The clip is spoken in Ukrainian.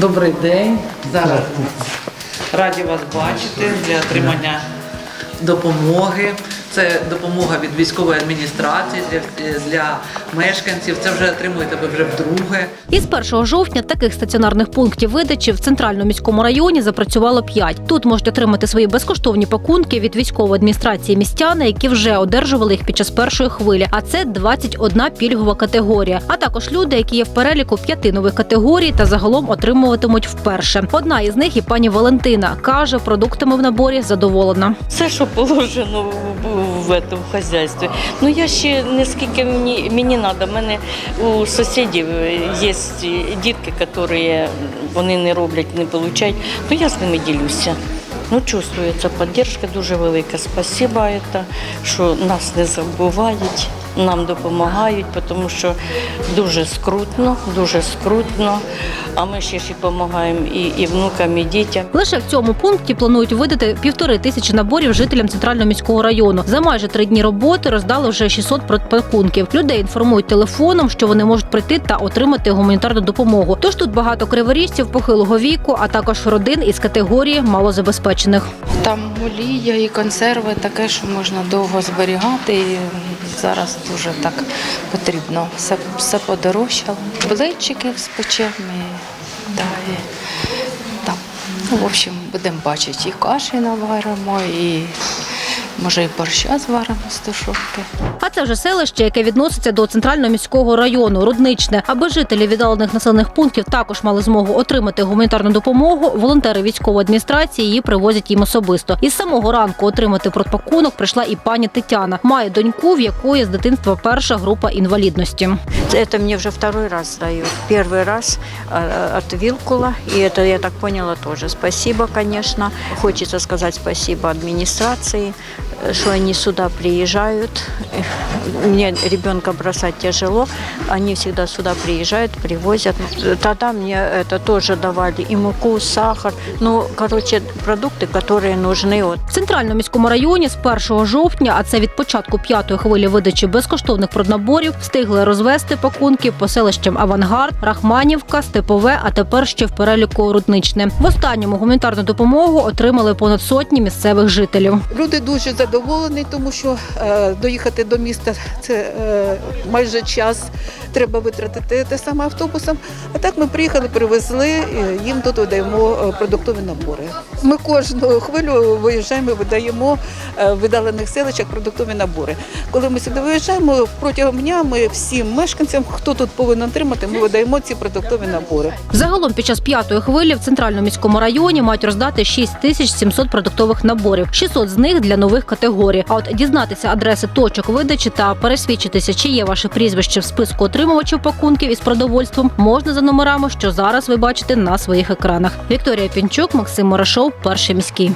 Добрий день. Зараз раді вас бачити для отримання допомоги. Це допомога від військової адміністрації для, для мешканців. Це вже отримуєте ви вже вдруге. Із 1 жовтня таких стаціонарних пунктів видачі в центральному міському районі запрацювало 5. Тут можуть отримати свої безкоштовні пакунки від військової адміністрації містяни, які вже одержували їх під час першої хвилі. А це 21 пільгова категорія. А також люди, які є в переліку п'яти нових категорій та загалом отримуватимуть вперше. Одна із них і пані Валентина каже, продуктами в наборі задоволена. Все, що положено в, в, этом хазяйстві. Ну я ще не скільки мені, мені треба. У мене у сусідів є дітки, які вони не роблять, не отримують. Ну я з ними ділюся. Ну, чувствується підтримка дуже велика. Спасибо, що нас не забувають, нам допомагають, тому що дуже скрутно, дуже скрутно. А ми ще ж і допомагаємо і, і внукам, і дітям. Лише в цьому пункті планують видати півтори тисячі наборів жителям центрального міського району. За майже три дні роботи роздали вже 600 пакунків. Людей інформують телефоном, що вони можуть прийти та отримати гуманітарну допомогу. Тож тут багато криворіжців похилого віку, а також родин із категорії малозабезпечених. Там олія і консерви таке, що можна довго зберігати. І зараз дуже так потрібно. Все, все подорожчало. Блинчики спечемо далі. Там, ну, в общем, будемо бачити, і каші наваримо, і може і борща зваримо з тушонки. А це вже селище, яке відноситься до центрального міського району, Рудничне. Аби жителі віддалених населених пунктів також мали змогу отримати гуманітарну допомогу. Волонтери військової адміністрації її привозять їм особисто. Із самого ранку отримати продпакунок прийшла і пані Тетяна. Має доньку, в якої з дитинства перша група інвалідності. Это мне уже второй раз дают. Первый раз э, от Вилкула, и это, я так поняла, тоже. Спасибо, конечно. Хочется сказать спасибо администрации, э, что они сюда приезжают. Э, Мне ребенка бросать тяжело. Они всегда сюда приезжают, привозят. Тогда мне это тоже давали и муку, сахар. Ну, короче, продукты, которые нужны. Вот. В центральному міському районі з 1 жовтня, а це від початку п'ятої хвилі видачі безкоштовних проднаборів, встигли розвести пакунки по селищам Авангард, Рахманівка, Степове, а тепер ще в переліку Рудничне. В останньому гуманітарну допомогу отримали понад сотні місцевих жителів. Люди дуже задоволені, тому що е, доїхати до міста це е, майже час треба витратити те саме автобусом. А так ми приїхали, привезли, їм тут видаємо е, продуктові набори. Ми кожну хвилю виїжджаємо, видаємо в видалених селищах продуктові набори. Коли ми сюди виїжджаємо, протягом дня ми всім мешканцям, хто тут повинен отримати, ми видаємо ці продуктові набори. Загалом під час п'ятої хвилі в центральному міському районі мають роздати 6 тисяч 700 продуктових наборів. 600 з них для нових категорій. А от дізнатися адреси точок видачі та пересвідчитися, чи є ваше прізвище в списку отримувачів пакунків із продовольством, можна за номерами, що зараз ви бачите на своїх екранах. Вікторія Пінчук, Максим Морошов, перший міський.